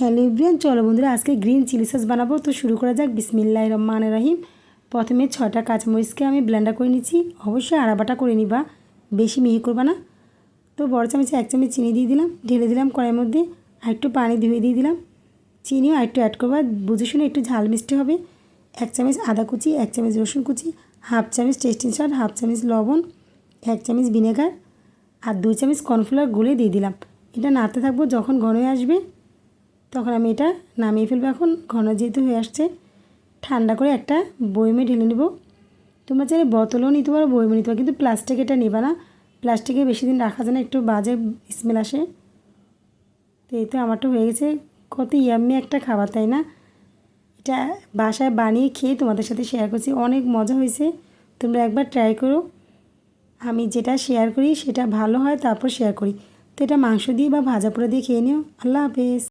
Hello ইব্রিয়ান চলো বন্ধুরা, আজকে গ্রিন চিলি সস বানাবো। তো শুরু করা যাক বিসমিল্লাহ রহমান রাহিম। প্রথমে ছটা কাঁচামরিচকে আমি ব্লেন্ডার করে নিচ্ছি। অবশ্যই আড়াবাটা করে নিবা, বেশি মিহি করবা না। তো বড় চামচে এক চামচ চিনি দিয়ে দিলাম, ঢেলে দিলাম কড়াইয়ের মধ্যে, আর একটু পানি ধুয়ে দিয়ে দিলাম। চিনিও আর একটু অ্যাড করবা, বুঝে শুনে একটু ঝাল মিষ্টি হবে। এক চামচ আদা কুচি, এক চামচ রসুন কুচি, হাফ চামচ টেস্টিং সল্ট হাফ চামচ লবণ, এক চামচ ভিনেগার আর দুই চামচ কর্নফ্লাওয়ার গুলে দিয়ে দিলাম। এটা নাড়তে থাকব যখন ঘন হয়ে আসবে। তখন আমি এটা নামিয়ে ফেলব এখন। ঘন যেহেতু হয়ে আসছে, ঠান্ডা করে একটা বইমে ঢেলে নেব। তোমরা চাইলে বোতলও নিতে পারো বয়মে নিতে পারো, কিন্তু প্লাস্টিক এটা নেবা না। প্লাস্টিকে বেশি দিন রাখা যায় না, একটু বাজে স্মেল আসে। তো এই তো আমারটা হয়ে গেছে। কত ইয়াম্মি একটা খাবার, তাই না? এটা বাসায় বানিয়ে খেয়ে তোমাদের সাথে শেয়ার করছি। অনেক মজা হয়েছে। তোমরা একবার ট্রাই করো। আমি যেটা শেয়ার করি, সেটা ভালো হয়, তারপর শেয়ার করি। তো এটা মাংস দিয়ে বা ভাজা পোড়া দিয়ে খেয়ে নিও। আল্লাহ হাফেজ।